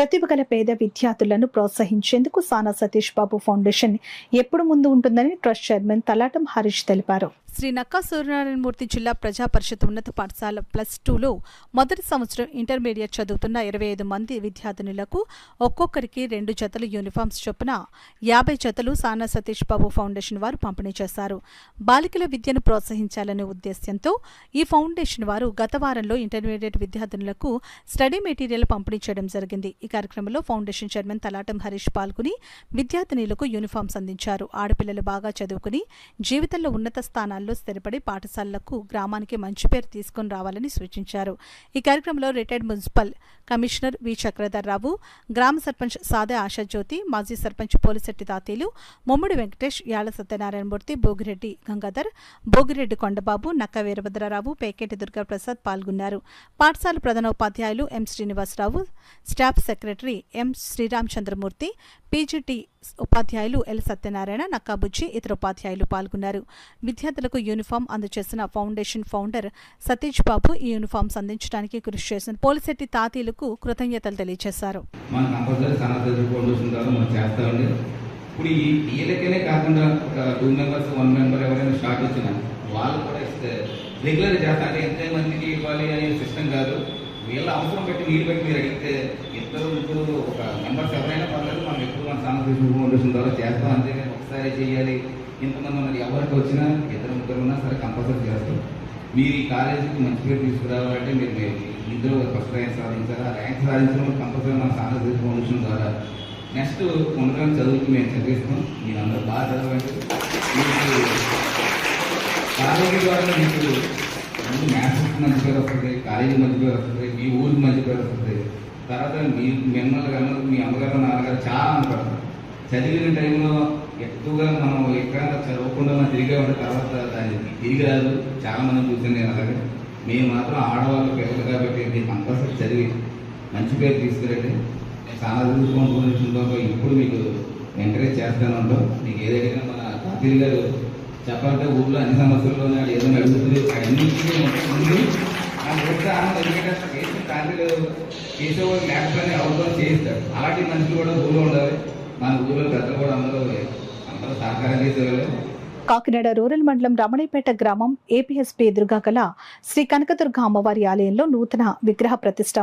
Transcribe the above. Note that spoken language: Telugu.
ప్రతిభ గల పేద విద్యార్థులను ప్రోత్సహించేందుకు సానా సతీష్ బాబు ఫౌండేషన్ ఎప్పుడు ముందు ఉంటుందని ట్రస్ట్ చైర్మన్ తలాటం హరీష్ తెలిపారు. శ్రీ నక్కా సూర్యనారాయణమూర్తి జిల్లా ప్రజా పరిషత్ ఉన్నత పాఠశాల ప్లస్ టూలో మొదటి సంవత్సరం ఇంటర్మీడియట్ చదువుతున్న ఇరవై ఐదు మంది విద్యార్థినులకు ఒక్కొక్కరికి రెండు జతలు యూనిఫామ్స్ చొప్పున యాభై జతలు సానా సతీష్ బాబు ఫౌండేషన్ వారు పంపిణీ చేశారు. బాలికల విద్యను ప్రోత్సహించాలనే ఉద్దేశ్యంతో ఈ ఫౌండేషన్ వారు గత వారంలో ఇంటర్మీడియట్ విద్యార్థినులకు స్టడీ మెటీరియల్ పంపిణీ చేయడం జరిగింది. కార్యక్రమంలో ఫౌండేషన్ చైర్మన్ తలాటం హరీష్ పాల్గొని విద్యార్థినులకు యూనిఫామ్స్ అందించారు. ఆడపిల్లలు బాగా చదువుకుని జీవితంలో ఉన్నత స్థానాల్లో స్థిరపడి పాఠశాలలకు గ్రామానికి మంచి పేరు తీసుకుని రావాలని సూచించారు. ఈ కార్యక్రమంలో retired municipal commissioner V. Chakradharrao గ్రామ సర్పంచ్ సాదే ఆశాజ్యోతి మాజీ సర్పంచ్ పోలిశెట్టి తాతీలు ముమ్మడి వెంకటేష్ యాళ సత్యనారాయణమూర్తి భోగిరెడ్డి గంగాధర్ భోగిరెడ్డి కొండబాబు నక్క వీరభద్రరావు పేకేటి దుర్గాప్రసాద్ పాల్గొన్నారు. పాఠశాల ప్రధానోపాధ్యాయులు M. Srinivasarao staff secretary secretary M Sriramachandramurthy PGT ఉపాధ్యాయులు ఎల్ సత్యనారాయణ నక్కాబుజ్జి ఇతర ఉపాధ్యాయులు పాల్గొన్నారు. విద్యార్థులకు యూనిఫామ్ అందజేసిన ఫౌండేషన్ ఫౌండర్ సతీష్ బాబు ఈ యూనిఫామ్స్ అందించడానికి కృషి చేసిన పోలిశెట్టి తాతీలకు కృతజ్ఞతలు తెలియజేశారు. ఇప్పుడు ఈ వీళ్ళకనే కాకుండా ఒక టూ మెంబర్స్ వన్ మెంబర్ ఎవరైనా స్టార్ట్ వచ్చినా వాళ్ళు కూడా ఇస్తే రెగ్యులర్ చేస్తా అంటే ఎంత మందికి ఇవ్వాలి అనే సిస్టమ్ కాదు. వీళ్ళ అవసరం పెట్టి నీళ్ళు బట్టి మీరు అడిగితే ఇద్దరు ముగ్గురు ఒక మెంబర్స్ ఎవరైనా పర్లేదు మనం ఎప్పుడు మన సనాతన ఫౌండేషన్ ద్వారా చేస్తాం అంతేగాని ఒకసారి చేయాలి. ఇంతమంది ఉన్నది ఎవరికి వచ్చినా ఇద్దరు ముగ్గురు ఉన్నా సరే కంపల్సరీ చేస్తాం మీరు ఈ కాలేజీకి మంచి పేరు తీసుకురావాలంటే మీరు మీరు ఇందులో ఫస్ట్ ర్యాంక్ సాధించారా ర్యాంక్ సాధించడం కంపల్సరీ మన సాంస్కృతిక ఫౌండేషన్ ద్వారా. నెక్స్ట్ ఉండడానికి చదువుకి మేము చదివిస్తాం మీరు అందరూ బాగా చదవండి. మీకు కాలేజీ ద్వారా మీకు ముందు మ్యాథ్స్ మంచి పేరు వస్తుంది కాలేజీ మంచి పేరు వస్తుంది మీ ఊరికి మంచి పేరు వస్తుంది తర్వాత మీ మిమ్మల్ని కన్నా మీ అమ్మగారు నాన్నగారు చాలా ఆనందపడతారు చదివిన టైంలో ఎక్కువగా మనం ఎక్కడ చదవకుండా మనం తిరిగే ఉంటే తర్వాత దానికి తిరిగి రాదు. చాలా మంది చూసాను నేను అలాగే. మేము మాత్రం ఆడవాళ్ళు పిల్లలు కాబట్టి మీరు కంపల్సరీ చదివి మంచి పేరు తీసుకురండి. చాలా చూసుకోవడంలో ఇప్పుడు మీకు ఎంకరేజ్ చేస్తాను ఉంటాం మీకు ఏదైనా మన తాతయ్య గారు చెప్పాలంటే ఊళ్ళో అన్ని సమస్యల్లో ఏదైనా ఉంది. మన ఊరికి ఆనందం ఎందుకంటే చేసిన తాతయ్య చేసేవాడు లేకపోతే ఎవరితో చేయిస్తాడు అలాంటి మనుషులు కూడా ఊళ్ళో ఉండాలి. మన ఊళ్ళో పెద్దలు కూడా అందరూ అందరూ సహకారం చేసేవాళ్ళు. కాకినాడ రూరల్ మండలం రమణిపేట గ్రామం ఏపీఎస్పీ ఎదురుగా గల శ్రీ కనకదుర్గ అమ్మవారి ఆలయంలో నూతన విగ్రహ ప్రతిష్ట